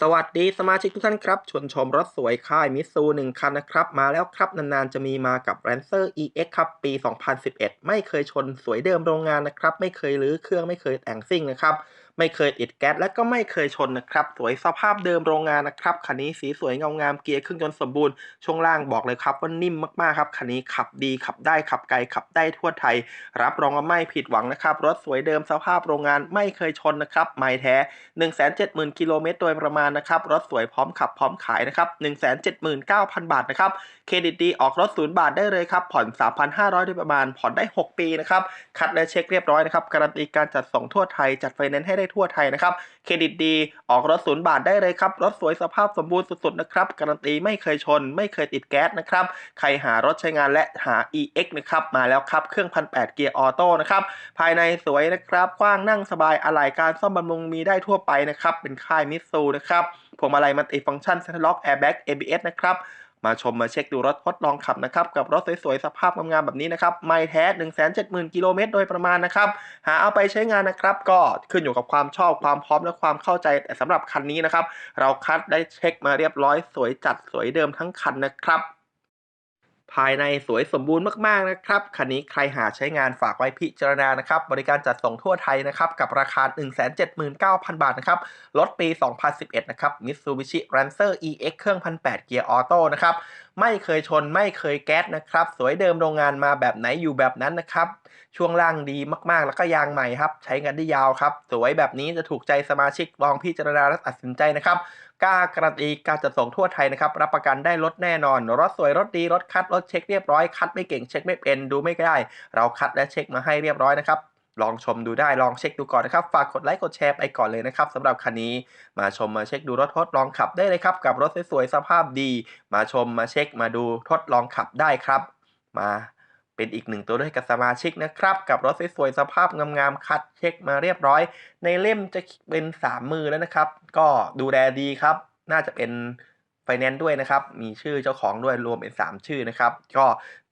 สวัสดีสมาชิกทุกท่านครับ ชวนชมรถสวยค่ายมิซูหนึ่งคันนะครับ มาแล้วครับ นานๆ จะมีมากับ r a n c e r EX ครับ ปี 2011 ไม่เคยชนสวยเดิมโรงงานนะครับ ไม่เคยรื้อเครื่องไม่เคยแต่งซิ่งนะครับ ไม่เคยติดแก๊สและก็ไม่เคยชนนะครับ สวยสภาพเดิมโรงงานนะครับคันนี้สีสวยเงางามเกียร์เครื่องยนต์สมบูรณ์ช่วงล่างบอกเลยครับว่านิ่มมากๆครับคันนี้ขับดีขับได้ขับไกลขับได้ทั่วไทย รับรองว่าไม่ผิดหวังนะครับรถสวยเดิมสภาพโรงงานไม่เคยชนนะครับไม่แท้ 170,000กิโลเมตรโดยประมาณนะครับรถสวยพร้อมขับพร้อมขายนะครับ179,000 บาทนะครับเครดิตดีออกรถศูนย์บาทได้เลยครับผ่อน 3,500โดยประมาณผ่อนได้ 6 ปีนะครับคัดและเช็คเรียบร้อยนะครับการันตีการจัดส่งทั่วไทยจัดไฟแนนซ์ให้ได้ทั่วไทยนะครับ เครดิตดีออกรถศูนย์บาทได้เลยครับ รถสวยสภาพสมบูรณ์สุดๆนะครับ การันตีไม่เคยชน ไม่เคยติดแก๊สนะครับ ใครหารถใช้งานและหา EX นะครับ มาแล้วครับ เครื่อง1,800เกียร์ออโต้นะครับ ภายในสวยนะครับกว้างนั่งสบายอะไหล่การซ่อมบำรุงมีได้ทั่วไปนะครับ เป็นค่ายมิตซูนะครับพวงมาลัยมัลติฟังก์ชันเซ็นทรัลล็อกแอร์แบ็ก ABS นะครับ มาชมมาเช็คดูรถทดลองขับนะครับกับรถสวยๆสภาพงามๆแบบนี้นะครับไม่แท้ 170,000กิโลเมตรโดยประมาณนะครับหาเอาไปใช้งานนะครับก็ขึ้นอยู่กับความชอบความพร้อมและความเข้าใจแต่สำหรับคันนี้นะครับเราคัดได้เช็คมาเรียบร้อยสวยจัดสวยเดิมทั้งคันนะครับ ภายในสวยสมบูรณ์มากๆนะครับ คันนี้ใครหาใช้งานฝากไว้พิจารณานะครับ บริการจัดส่งทั่วไทยนะครับ กับราคา 179,000 บาทนะครับ รถปี 2011 นะครับ Mitsubishi Lancer EX เครื่อง 1,800 เกียร์ออโต้นะครับ ไม่เคยชนไม่เคยแก๊สนะครับ สวยเดิมโรงงานมาแบบไหนอยู่แบบนั้นนะครับ ช่วงล่างดีมากๆ แล้วก็ยางใหม่ครับ ใช้งานได้ยาวครับ สวยแบบนี้จะถูกใจสมาชิกลองพิจารณาและตัดสินใจนะครับกล้าการันตีการจัดส่งทั่วไทยนะครับ รับประกันได้รถแน่นอน รถสวยรถดีรถคัดรถเช็คเรียบร้อยคัดไม่เก่งเช็คไม่เป็นดูไม่ได้ เราคัดและเช็คมาให้เรียบร้อยนะครับ ลองชมดูได้ลองเช็คดูก่อนนะครับ ฝากกดไลค์กดแชร์ไปก่อนเลยนะครับสำหรับคันนี้มาชมมาเช็คดูรถทดลองขับได้เลยครับกับรถสวยๆสภาพดี มาชมมาเช็คมาดูทดลองขับได้ครับ มาเป็นอีกหนึ่งตัวด้วยกับสมาชิกนะครับ กับรถสวยๆสภาพงามๆคัดเช็คมาเรียบร้อย ในเล่มจะเป็นสามมือแล้วนะครับ ก็ดูแลดีครับ น่าจะเป็นไฟแนนซ์ด้วยนะครับ มีชื่อเจ้าของด้วยรวมเป็น 3 ชื่อนะครับ ก็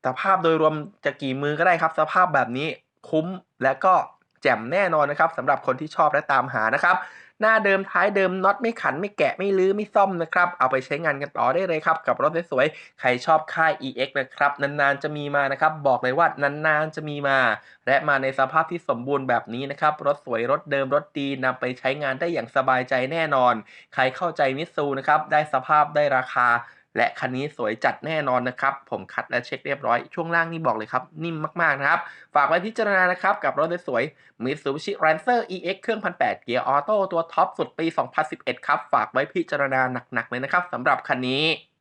สภาพโดยรวมจะกี่มือก็ได้ครับ สภาพแบบนี้ คุ้มและก็แจ่มแน่นอนนะครับสำหรับคนที่ชอบและตามหานะครับ หน้าเดิมท้ายเดิมน็อตไม่ขันไม่แกะไม่ลื้อไม่ซ่อมนะครับ เอาไปใช้งานกันต่อได้เลยครับ กับรถสวยๆใครชอบค่าย EX นะครับ นานๆจะมีมานะครับ บอกเลยว่านานๆจะมีมา และมาในสภาพที่สมบูรณ์แบบนี้นะครับ รถสวยรถเดิมรถดีนำไปใช้งานได้อย่างสบายใจแน่นอน ใครเข้าใจมิตซูนะครับได้สภาพได้ราคา และคันนี้สวยจัดแน่นอนนะครับ ผมคัดและเช็คเรียบร้อย ช่วงล่างนี่บอกเลยครับ นิ่มมากๆนะครับ ฝากไว้พิจารณานะครับ กับรถสวย Mitsubishi Lancer EX เครื่องพันแปดเกียร์ออโต้ตัวท็อปสุดปี 2011 ครับ ฝากไว้พิจารณาหนักๆเลยนะครับสำหรับคันนี้